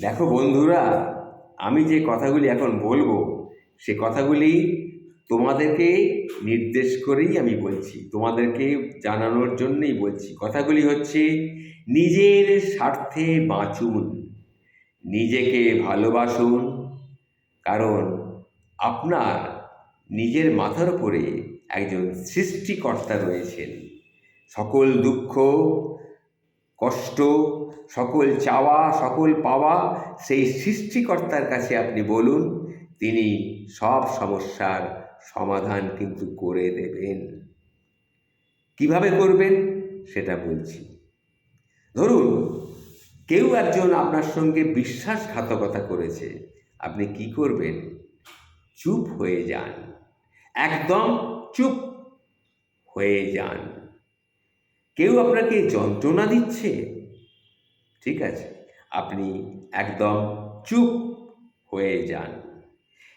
দেখো বন্ধুরা, আমি যে কথাগুলি এখন বলব, সে কথাগুলি তোমাদেরকে নির্দেশ করেই আমি বলছি, তোমাদেরকে জানানোর জন্যই বলছি। কথাগুলি হচ্ছে, নিজের স্বার্থে বাঁচুন, নিজেকে ভালোবাসুন, কারণ আপনার নিজের মাথার উপরে একজন সৃষ্টিকর্তা রয়েছেন। সকল দুঃখ কষ্ট, সকল চাওয়া, সকল পাওয়া সেই সৃষ্টিকর্তার কাছে আপনি বলুন, তিনি সব সমস্যার সমাধান কিন্তু করে দেবেন। কীভাবে করবেন সেটা বলছি। ধরুন, কেউ একজন আপনার সঙ্গে বিশ্বাসঘাতকতা করেছে, আপনি কি করবেন? চুপ হয়ে যান, একদম চুপ হয়ে যান। কেউ আপনাকে যন্ত্রণা দিচ্ছে? ঠিক আছে, আপনি একদম চুপ হয়ে যান।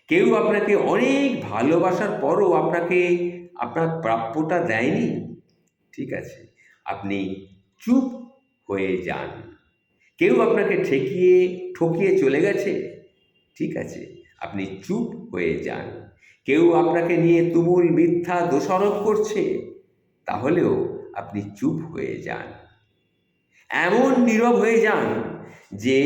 কেউ আপনাকে অনেক ভালোবাসার পরও আপনাকে আপনার প্রাপ্যটা দেয়নি? ঠিক আছে, আপনি চুপ হয়ে যান। কেউ আপনাকে ঠেকিয়ে, ঠকিয়ে চলে গেছে? ঠিক আছে, আপনি চুপ হয়ে যান। কেউ আপনাকে নিয়ে তুমুল মিথ্যা দোষারোপ করছে? তাহলেও আপনি চুপ হয়ে যান। এমন নীরব হয়ে যান যে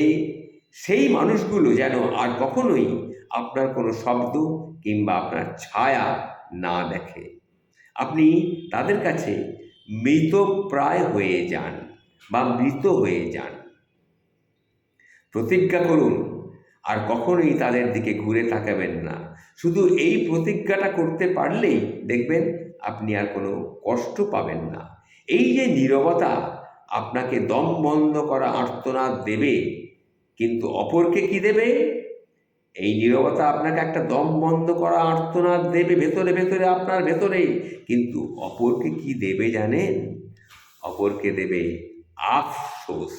সেই মানুষগুলো যেন আর কখনোই আপনার কোনো শব্দ কিংবা আপনার ছায়া না দেখে। আপনি তাদের কাছে মৃতপ্রায় হয়ে যান বা মৃত হয়ে যান। প্রতিজ্ঞা করুন, আর কখনোই তাদের দিকে ঘুরে তাকাবেন না। শুধু এই প্রতিজ্ঞাটা করতে পারলেই দেখবেন আপনি আর কোনো কষ্ট পাবেন না। এই যে নীরবতা আপনাকে দম বন্ধ করা আর্তনাদ দেবে, কিন্তু অপরকে কি দেবে? এই নীরবতা আপনাকে একটা দম বন্ধ করা আর্তনাদ দেবে ভেতরে ভেতরে, আপনার ভেতরে। কিন্তু অপরকে কি দেবে জানেন? অপরকে দেবে আফসোস।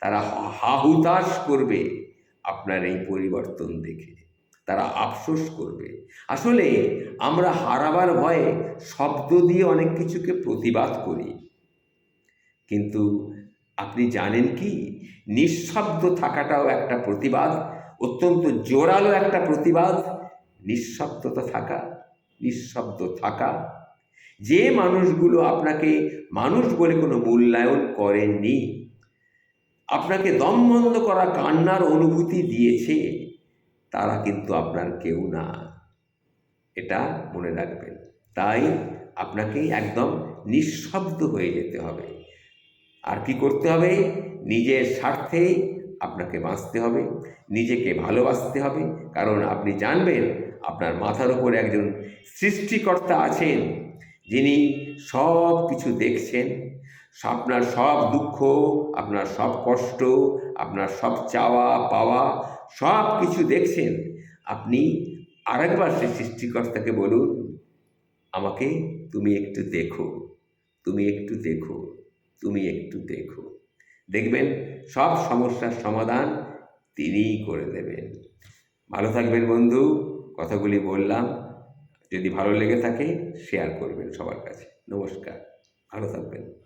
তারা হাহুতাশ করবে আপনার এই পরিবর্তন দেখে। তারা আফসোস করবে। আসলে আমরা হারাবার ভয়ে শব্দ দিয়ে অনেক কিছুকে প্রতিবাদ করি। কিন্তু আপনি জানেন কি? নিঃশব্দ থাকাটাও একটা প্রতিবাদ, অত্যন্ত জোরালো একটা প্রতিবাদ। নিঃশব্দতা থাকা, নিঃশব্দ থাকা। যে মানুষগুলো আপনাকে মানুষ বলে কোনো মূল্যায়ন করেননি, আপনাকে দম বন্ধ করা কান্নার অনুভূতি দিয়েছে তারা কিন্তু আপনার কেউ না। এটা মনে রাখবেন। তাই আপনাকে একদম নিঃশব্দ হয়ে যেতে হবে। আর কি করতে হবে? নিজের স্বার্থে আপনাকে বাঁচতে হবে। নিজেকে ভালোবাসতে হবে। কারণ আপনি জানবেন, আপনার মাথার উপর একজন সৃষ্টিকর্তা আছেন, যিনি সব কিছু দেখছেন। আপনার সব দুঃখ, আপনার সব কষ্ট, আপনার সব চাওয়া, পাওয়া, সব কিছু দেখছেন। আপনি আরেকবার সে সৃষ্টিকর্তাকে বলুন, আমাকে তুমি একটু দেখো, তুমি একটু দেখো, তুমি একটু দেখো। দেখবেন সব সমস্যার সমাধান তিনিই করে দেবেন। ভালো থাকবেন বন্ধু, কথাগুলি বললাম। যদি ভালো লেগে থাকে শেয়ার করবেন সবার কাছে। নমস্কার, ভালো থাকবেন।